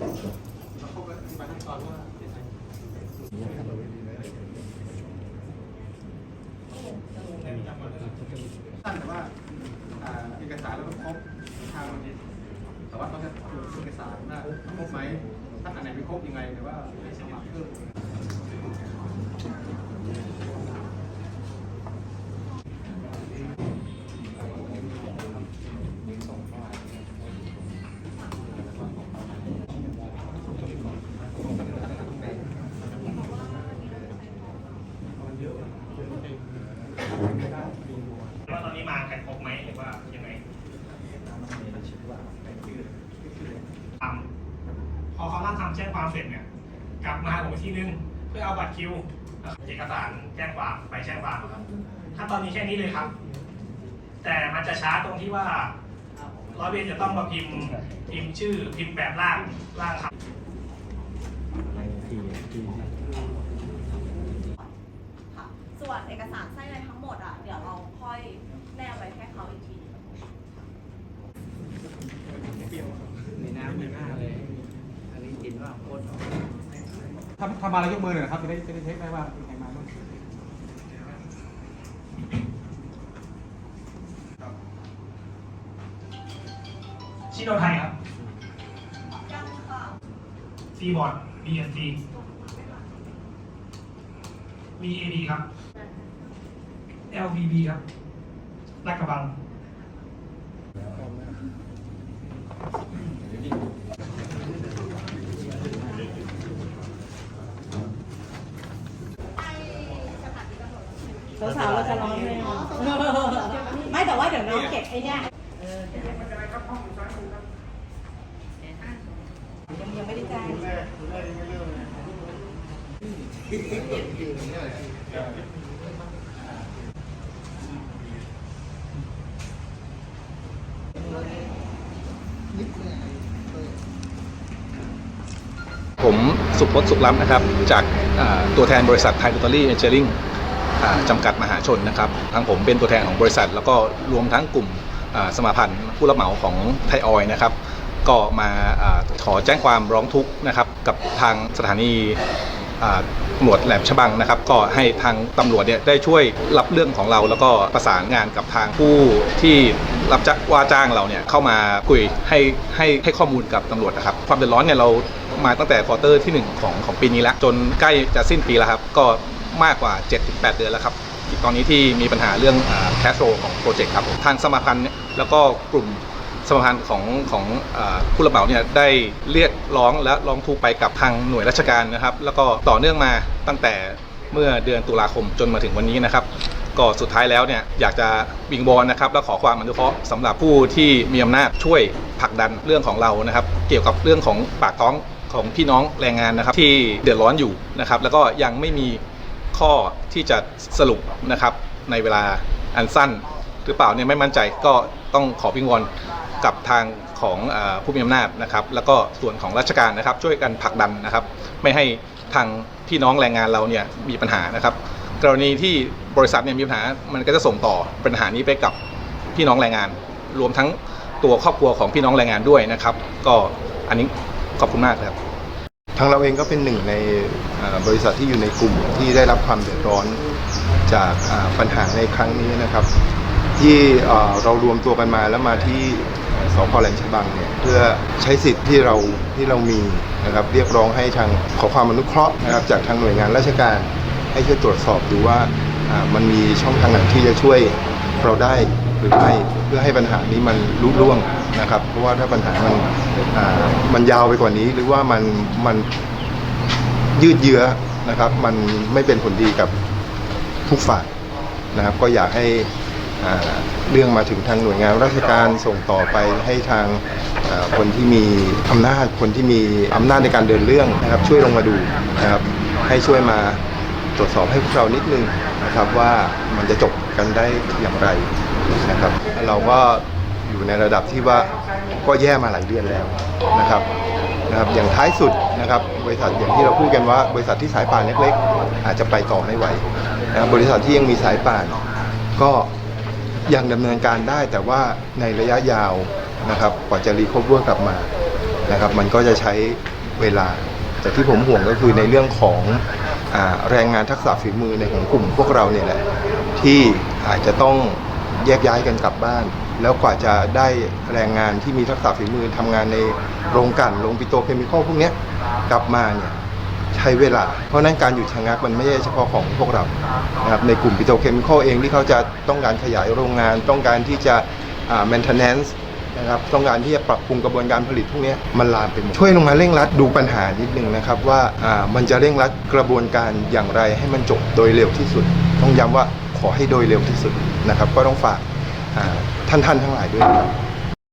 สั้นแต่ว่าเอกสารแล้วก็ครบทางแต่ว่าเขาจะดูเอกสารว่าครบไหมถ้านไหนไม่ครบยังไงหรืว่า ว่าตอนนี้มากันครบไหมหรือว่ายังไงทำพอเขาลั่นทำแจ้งความเสร็จเนี่ย กลับมาผมอีกทีนึงเพื่อเอาบัตรคิวเอกสารแจ้งความไปแจ้งความครับถ้าตอนนี้แค่นี้เลยครับ แต่มันจะช้าตรงที่ว่าร้อยเวรจะต้องมาพิมพ์พิมพ์ชื่อพิมพ์แบบร่างร่างครับส่วนเอกสารไส้ในทั้งหมด อะเดี๋ยวเราค่อยแนบไว้ให้เขาอีกทีมีน้ำมีหน้าเลย อันนี้กินว่าโคตรทำทำมาแล้วยกมือหน่อยนะครับ จะได้จะได้เช็คได้ว่าเป็นใครมาบ้างชิโนไทยครับยังค่ะซีบอร์ด BNC VAB ครับ LVB ครับ ลาดกระบังสาวๆเราจะร้องเลยไม่แต่ว่าเดี๋ยวน้องเก็บไอ้เนี่ยยังยังไม่ได้แจ้งผม สุพจน์สุขล้ำนะครับ จากตัวแทนบริษัทไทย b บ t ตอรี่เอเจอริงจำกัดมหาชนนะครับ ทางผมเป็นตัวแทนของบริษัท แล้วก็รวมทั้งกลุ่มสมาพันธ์ผู้รับเหมาของไทยออยนะครับ ก็มาขอแจ้งความร้องทุกข์นะครับกับทางสถานีตำรวจแหลมฉบังนะครับ ก็ให้ทางตำรวจเนี่ยได้ช่วยรับเรื่องของเรา แล้วก็ประสานงานกับทางผู้ที่รับจ้างว่าจ้างเราเนี่ยเข้ามาคุยให้ให้ให้ข้อมูลกับตำรวจนะครับ ความเดือดร้อนเนี่ยเรา มาตั้งแต่ควอเตอร์ที่ 1 ของของปีนี้แล้ว จนใกล้จะสิ้นปีแล้วครับ ก็มากกว่า 7-8 เดือนแล้วครับ ตอนนี้ที่มีปัญหาเรื่องแคชโ w ของโปรเจกต์ครับ ทางสมาพันธ์แล้วก็กลุ่มสมาพันธ์ของของผู้รับเหมาเนี่ยได้เรียกร้องและร้องทุกไปกับทางหน่วยราชการนะครับ แล้วก็ต่อเนื่องมาตั้งแต่เมื่อเดือนตุลาคมจนมาถึงวันนี้นะครับก็สุดท้ายแล้วเนี่ยอยากจะวิงบอลนะครับและขอความอนุเคราะห์สำหรับผู้ที่มีอำนาจช่วยผลักดันเรื่องของเรานะครับ เกี่ยวกับเรื่องของปากท้อง ของพี่น้องแรงงานนะครับ ที่เดือดร้อนอยู่นะครับ แล้วก็ยังไม่มีข้อที่จะสรุปนะครับ ในเวลาอันสั้น หรือเปล่าเนี่ยไม่มั่นใจก็ต้องขอวิงวอนกับทางของอผู้มีอำนาจนะครับ แล้วก็ส่วนของราชการนะครับ ช่วยกันผลักดันนะครับ ไม่ให้ทางพี่น้องแรงงานเราเนี่ยมีปัญหานะครับ กรณีที่บริษัทเนี่ยมีปัญหามันก็จะส่งต่อปัญหานี้ไปกับพี่น้องแรงงาน รวมทั้งตัวครอบครัวของพี่น้องแรงงานด้วยนะครับ ก็อันนี้ ขอบคุณมากครับ ทางเราเองก็เป็นหนึ่งในบริษัทที่อยู่ในกลุ่มที่ได้รับความเดือดร้อนจากปัญหาในครั้งนี้นะครับ ที่เรารวมตัวกันมาแล้วมาที่สพแหลมฉบังเนี่ยเพื่อใช้สิทธิ์ที่เราที่เรามีนะครับเรียกร้องให้ทางขอความอนุเคราะห์นะครับจากทางหน่วยงานราชการ ให้ช่วยตรวจสอบดูว่ามันมีช่องทางไหนที่จะช่วยเราได้หรือไม่ เพื่อให้ปัญหานี้มันลุล่วงนะครับ เพราะว่าถ้าปัญหามันมันยาวไปกว่านี้ หรือว่ามันมันยืดเยื้อนะครับ มันไม่เป็นผลดีกับทุกฝ่ายนะครับ ก็อยากให้เรื่องมาถึงทางหน่วยงานราชการส่งต่อไปให้ทางคนที่มีอำนาจคนที่มีอำนาจในการเดินเรื่องนะครับ ช่วยลงมาดูนะครับ ให้ช่วยมาตรวจสอบให้พวกเรานิดนึงนะครับว่ามันจะจบกันได้อย่างไรนะครับ เราก็อยู่ในระดับที่ว่าก็แย่มาหลายเดือนแล้วนะครับนะครับอย่างท้ายสุดนะครับบริษัทอย่างที่เราพูดกันว่าบริษัทที่สายป่านเล็กๆ อาจจะไปต่อไม่ไหวนะครับบริษัทที่ยังมีสายป่าน ก็ยังดำเนินการได้แต่ว่าในระยะยาวนะครับกว่าจะรีคอเวอร์กลับมานะครับมันก็จะใช้เวลา แต่ที่ผมห่วงก็คือในเรื่องของอแรงงานทักษะฝีมือในของกลุ่มพวกเราเนี่ยแหละที่อาจจะต้อง แยกย้ายกันกลับบ้าน แล้วกว่าจะได้แรงงานที่มีทักษะฝีมือทำงานในโรงกลั่นโรงปิโตรเคมีคอลพวกเนี้ยกลับมาเนี่ยใช้เวลา เพราะนั้นการหยุดชะงักมันไม่ใช่เฉพาะของพวกเรานะครับในกลุ่มปิโตรเคมีคอลเองที่เขาจะต้องการขยายโรงงาน ต้องการที่จะอ่า maintenance นะครับต้องการที่จะปรับปรุงกระบวนการผลิตพวกนี้มันลามไปหมดช่วยลงมาเร่งรัดดูปัญหานิดนึงนะครับว่าอ่ามันจะเร่งรัดกระบวนการอย่างไรให้มันจบโดยเร็วที่สุด ต้องย้ำว่าขอให้โดยเร็วที่สุด นะครับ ก็ต้องฝากท่านท่านทั้งหลายด้วยครับ